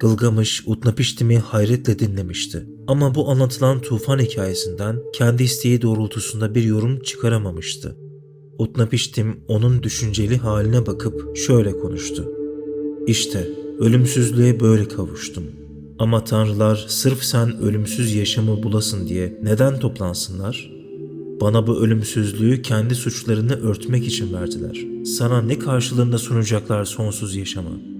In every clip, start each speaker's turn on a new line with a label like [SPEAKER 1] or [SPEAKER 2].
[SPEAKER 1] Gılgamış Utnapiştim'i hayretle dinlemişti. Ama bu anlatılan tufan hikayesinden kendi isteği doğrultusunda bir yorum çıkaramamıştı. Utnapiştim onun düşünceli haline bakıp şöyle konuştu. İşte ölümsüzlüğe böyle kavuştum. Ama tanrılar sırf sen ölümsüz yaşamı bulasın diye neden toplansınlar? Bana bu ölümsüzlüğü kendi suçlarını örtmek için verdiler. Sana ne karşılığında sunacaklar sonsuz yaşamı?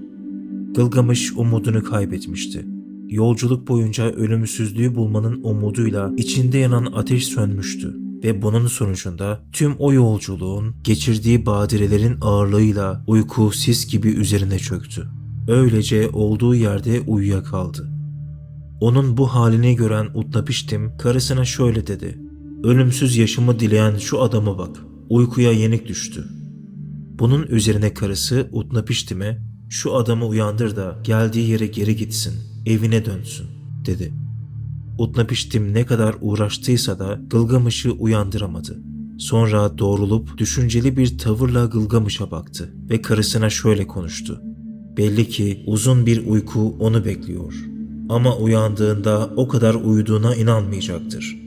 [SPEAKER 1] Gılgamış umudunu kaybetmişti. Yolculuk boyunca ölümsüzlüğü bulmanın umuduyla içinde yanan ateş sönmüştü ve bunun sonucunda tüm o yolculuğun geçirdiği badirelerin ağırlığıyla uyku sis gibi üzerine çöktü. Öylece olduğu yerde uyuyakaldı. Onun bu halini gören Utnapiştim karısına şöyle dedi. Ölümsüz yaşamı dileyen şu adama bak. Uykuya yenik düştü. Bunun üzerine karısı Utnapiştim'e şu adamı uyandır da geldiği yere geri gitsin, evine dönsün dedi. Utnapiştim ne kadar uğraştıysa da Gılgamış'ı uyandıramadı. Sonra doğrulup düşünceli bir tavırla Gılgamış'a baktı ve karısına şöyle konuştu. Belli ki uzun bir uyku onu bekliyor. Ama uyandığında o kadar uyuduğuna inanmayacaktır.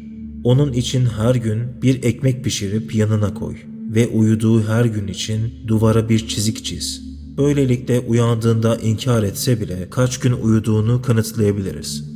[SPEAKER 1] Onun için her gün bir ekmek pişirip yanına koy ve uyuduğu her gün için duvara bir çizik çiz. Böylelikle uyandığında inkar etse bile kaç gün uyuduğunu kanıtlayabiliriz.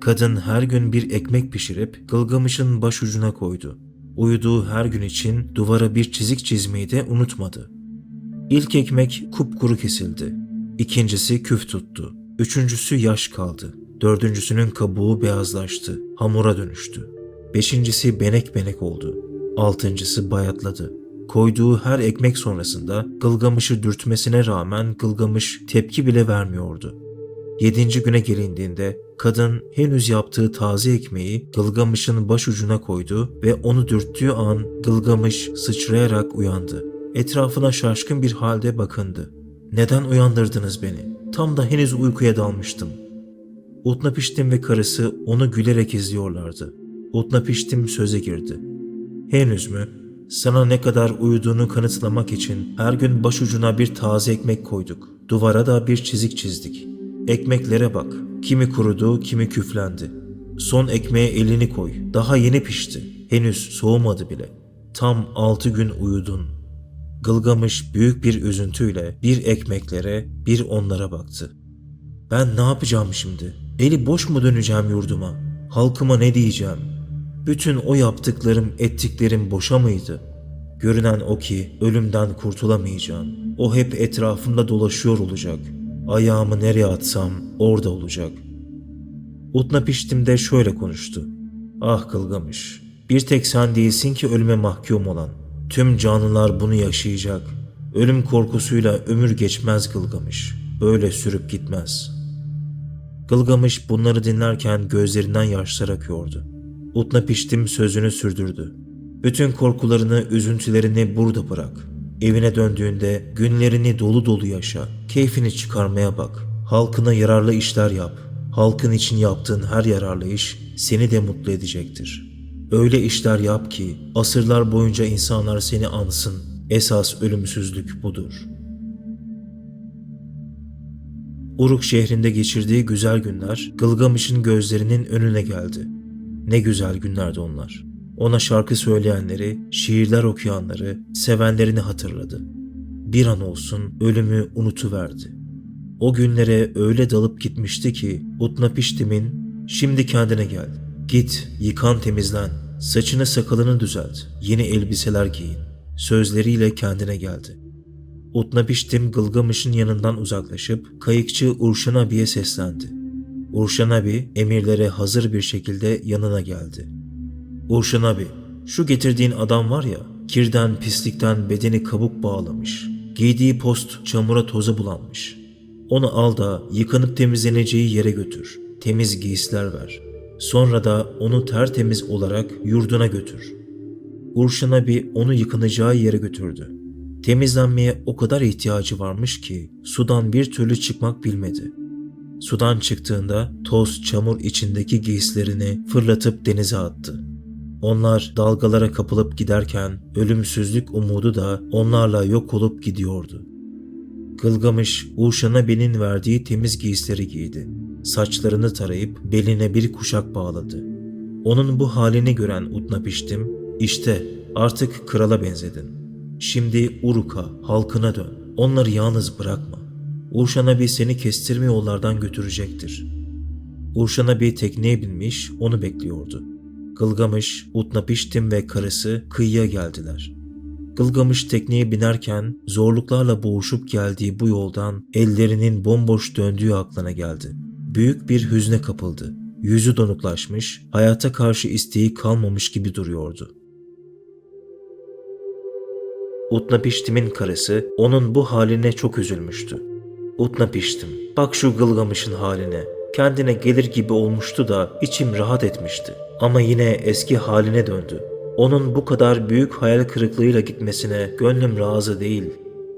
[SPEAKER 1] Kadın her gün bir ekmek pişirip Gılgamış'ın başucuna koydu. Uyuduğu her gün için duvara bir çizik çizmeyi de unutmadı. İlk ekmek kupkuru kesildi. İkincisi küf tuttu. Üçüncüsü yaş kaldı. Dördüncüsünün kabuğu beyazlaştı. Hamura dönüştü. Beşincisi benek benek oldu. Altıncısı bayatladı. Koyduğu her ekmek sonrasında Gılgamış'ı dürtmesine rağmen Gılgamış tepki bile vermiyordu. Yedinci güne gelindiğinde kadın henüz yaptığı taze ekmeği Gılgamış'ın başucuna koydu ve onu dürttüğü an Gılgamış sıçrayarak uyandı. Etrafına şaşkın bir halde bakındı. Neden uyandırdınız beni? Tam da henüz uykuya dalmıştım. Utnapiştim ve karısı onu gülerek izliyorlardı. Utnapiştim söze girdi. Henüz mü? Sana ne kadar uyuduğunu kanıtlamak için her gün başucuna bir taze ekmek koyduk. Duvara da bir çizik çizdik. Ekmeklere bak. Kimi kurudu, kimi küflendi. Son ekmeğe elini koy. Daha yeni pişti. Henüz soğumadı bile. Tam altı gün uyudun. Gılgamış büyük bir üzüntüyle bir ekmeklere bir onlara baktı. Ben ne yapacağım şimdi? Eli boş mu döneceğim yurduma? Halkıma ne diyeceğim? Bütün o yaptıklarım, ettiklerim boşa mıydı? Görünen o ki ölümden kurtulamayacağım. O hep etrafımda dolaşıyor olacak. Ayağımı nereye atsam orada olacak. Utnapiştim de şöyle konuştu. Ah Gılgamış, bir tek sen değilsin ki ölüme mahkum olan. Tüm canlılar bunu yaşayacak. Ölüm korkusuyla ömür geçmez Gılgamış. Böyle sürüp gitmez. Gılgamış bunları dinlerken gözlerinden yaşlar akıyordu. Utnapiştim sözünü sürdürdü. Bütün korkularını, üzüntülerini burada bırak. Evine döndüğünde günlerini dolu dolu yaşa. Keyfini çıkarmaya bak. Halkına yararlı işler yap. Halkın için yaptığın her yararlı iş seni de mutlu edecektir. Öyle işler yap ki asırlar boyunca insanlar seni ansın. Esas ölümsüzlük budur. Uruk şehrinde geçirdiği güzel günler Gılgamış'ın gözlerinin önüne geldi. Ne güzel günlerdi onlar. Ona şarkı söyleyenleri, şiirler okuyanları, sevenlerini hatırladı. Bir an olsun ölümü unutuverdi. O günlere öyle dalıp gitmişti ki Utnapiştim'in şimdi kendine gel. Git, yıkan temizlen, saçını sakalını düzelt, yeni elbiseler giyin. Sözleriyle kendine geldi. Utnapiştim Gılgamış'ın yanından uzaklaşıp kayıkçı Urşan abiye seslendi. Urşan abi emirlere hazır bir şekilde yanına geldi. Urşan abi, şu getirdiğin adam var ya, kirden pislikten bedeni kabuk bağlamış. Giydiği post çamura toza bulanmış. Onu al da yıkanıp temizleneceği yere götür. Temiz giysiler ver. Sonra da onu tertemiz olarak yurduna götür. Urşan abi onu yıkanacağı yere götürdü. Temizlenmeye o kadar ihtiyacı varmış ki sudan bir türlü çıkmak bilmedi. Sudan çıktığında toz çamur içindeki giysilerini fırlatıp denize attı. Onlar dalgalara kapılıp giderken ölümsüzlük umudu da onlarla yok olup gidiyordu. Gılgamış Uşan'a benin verdiği temiz giysileri giydi. Saçlarını tarayıp beline bir kuşak bağladı. Onun bu halini gören Utnapiştim, işte artık krala benzedin. Şimdi Uruk'a, halkına dön. Onları yalnız bırakma. Uşanabi seni kestirme yollardan götürecektir. Uşanabi tekneye binmiş onu bekliyordu. Gılgamış, Utnapiştim ve karısı kıyıya geldiler. Gılgamış tekneye binerken zorluklarla boğuşup geldiği bu yoldan ellerinin bomboş döndüğü aklına geldi. Büyük bir hüzne kapıldı. Yüzü donuklaşmış, hayata karşı isteği kalmamış gibi duruyordu. Utnapiştim'in karısı onun bu haline çok üzülmüştü. Utnapiştim, bak şu Gılgamış'ın haline. Kendine gelir gibi olmuştu da içim rahat etmişti. Ama yine eski haline döndü. Onun bu kadar büyük hayal kırıklığıyla gitmesine gönlüm razı değil.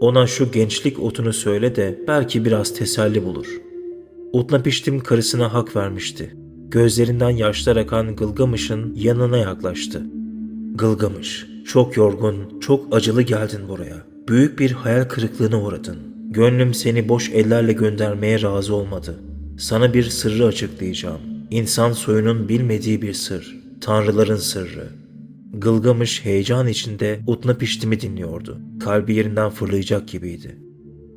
[SPEAKER 1] Ona şu gençlik otunu söyle de belki biraz teselli bulur. Utnapiştim karısına hak vermişti. Gözlerinden yaşlar akan Gılgamış'ın yanına yaklaştı. Gılgamış, çok yorgun, çok acılı geldin buraya. Büyük bir hayal kırıklığına uğradın. Gönlüm seni boş ellerle göndermeye razı olmadı. Sana bir sırrı açıklayacağım. İnsan soyunun bilmediği bir sır. Tanrıların sırrı. Gılgamış heyecan içinde Utnapiştim'i dinliyordu. Kalbi yerinden fırlayacak gibiydi.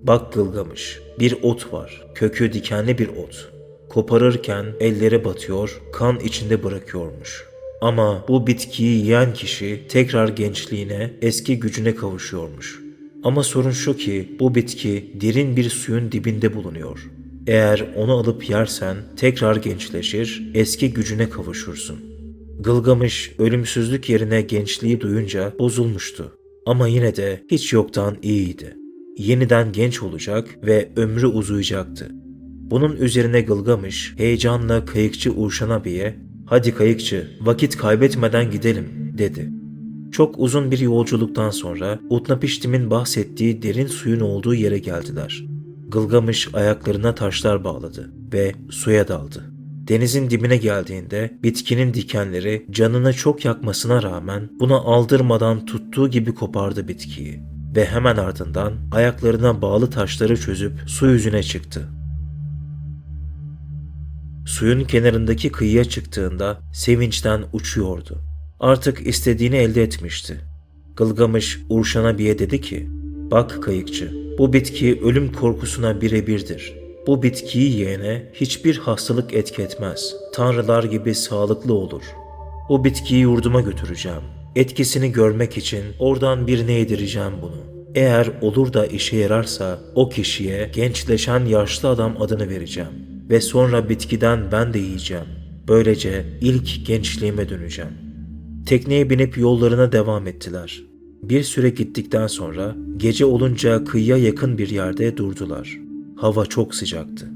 [SPEAKER 1] Bak Gılgamış, bir ot var. Kökü dikenli bir ot. Koparırken ellere batıyor, kan içinde bırakıyormuş. Ama bu bitkiyi yiyen kişi tekrar gençliğine, eski gücüne kavuşuyormuş. Ama sorun şu ki bu bitki derin bir suyun dibinde bulunuyor. Eğer onu alıp yersen tekrar gençleşir, eski gücüne kavuşursun. Gılgamış ölümsüzlük yerine gençliği duyunca bozulmuştu. Ama yine de hiç yoktan iyiydi. Yeniden genç olacak ve ömrü uzayacaktı. Bunun üzerine Gılgamış heyecanla kayıkçı Uşan abiye ''Hadi kayıkçı vakit kaybetmeden gidelim'' dedi. Çok uzun bir yolculuktan sonra Utnapiştim'in bahsettiği derin suyun olduğu yere geldiler. Gılgamış ayaklarına taşlar bağladı ve suya daldı. Denizin dibine geldiğinde bitkinin dikenleri canını çok yakmasına rağmen buna aldırmadan tuttuğu gibi kopardı bitkiyi ve hemen ardından ayaklarına bağlı taşları çözüp su yüzüne çıktı. Suyun kenarındaki kıyıya çıktığında sevinçten uçuyordu. Artık istediğini elde etmişti. Gılgamış Urşanabi'ye dedi ki, Bak kayıkçı, bu bitki ölüm korkusuna birebirdir. Bu bitkiyi yiyene hiçbir hastalık etki etmez. Tanrılar gibi sağlıklı olur. O bitkiyi yurduma götüreceğim. Etkisini görmek için oradan birine yedireceğim bunu. Eğer olur da işe yararsa o kişiye gençleşen yaşlı adam adını vereceğim. Ve sonra bitkiden ben de yiyeceğim. Böylece ilk gençliğime döneceğim. Tekneye binip yollarına devam ettiler. Bir süre gittikten sonra gece olunca kıyıya yakın bir yerde durdular. Hava çok sıcaktı.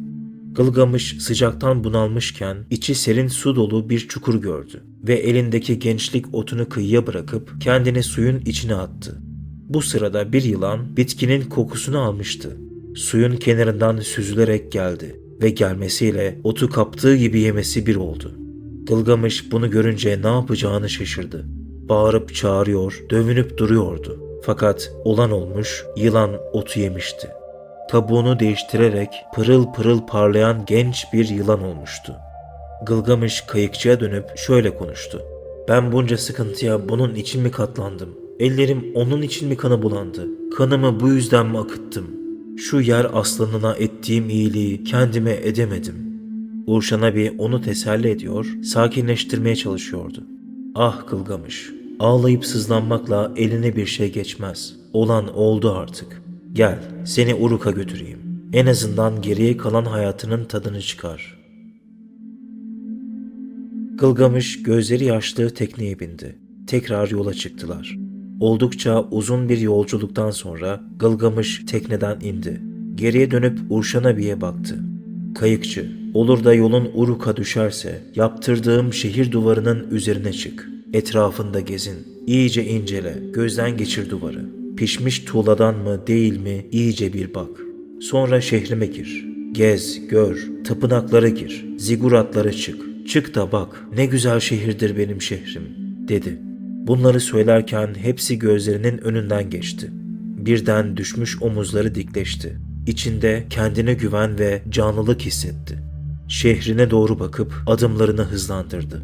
[SPEAKER 1] Gılgamış sıcaktan bunalmışken içi serin su dolu bir çukur gördü ve elindeki gençlik otunu kıyıya bırakıp kendini suyun içine attı. Bu sırada bir yılan bitkinin kokusunu almıştı. Suyun kenarından süzülerek geldi ve gelmesiyle otu kaptığı gibi yemesi bir oldu. Gılgamış bunu görünce ne yapacağını şaşırdı. Bağırıp çağırıyor, dövünüp duruyordu. Fakat olan olmuş, yılan otu yemişti. Kabuğunu değiştirerek pırıl pırıl parlayan genç bir yılan olmuştu. Gılgamış kayıkçıya dönüp şöyle konuştu. Ben bunca sıkıntıya bunun için mi katlandım? Ellerim onun için mi kana bulandı? Kanımı bu yüzden mi akıttım? Şu yer aslanına ettiğim iyiliği kendime edemedim. Urşan abi onu teselli ediyor, sakinleştirmeye çalışıyordu. Ah Gılgamış, ağlayıp sızlanmakla eline bir şey geçmez. Olan oldu artık. Gel, seni Uruk'a götüreyim. En azından geriye kalan hayatının tadını çıkar. Gılgamış gözleri yaşlı tekneye bindi. Tekrar yola çıktılar. Oldukça uzun bir yolculuktan sonra Gılgamış tekneden indi. Geriye dönüp Urşan abiye baktı. Kayıkçı, olur da yolun Uruk'a düşerse yaptırdığım şehir duvarının üzerine çık. Etrafında gezin. İyice incele, gözden geçir duvarı. Pişmiş tuğladan mı değil mi iyice bir bak. Sonra şehrime gir. Gez, gör, tapınaklara gir, ziguratlara çık. Çık da bak, ne güzel şehirdir benim şehrim, dedi. Bunları söylerken hepsi gözlerinin önünden geçti. Birden düşmüş omuzları dikleşti. İçinde kendine güven ve canlılık hissetti. Şehrine doğru bakıp adımlarını hızlandırdı.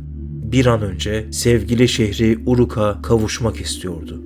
[SPEAKER 1] Bir an önce sevgili şehri Uruk'a kavuşmak istiyordu.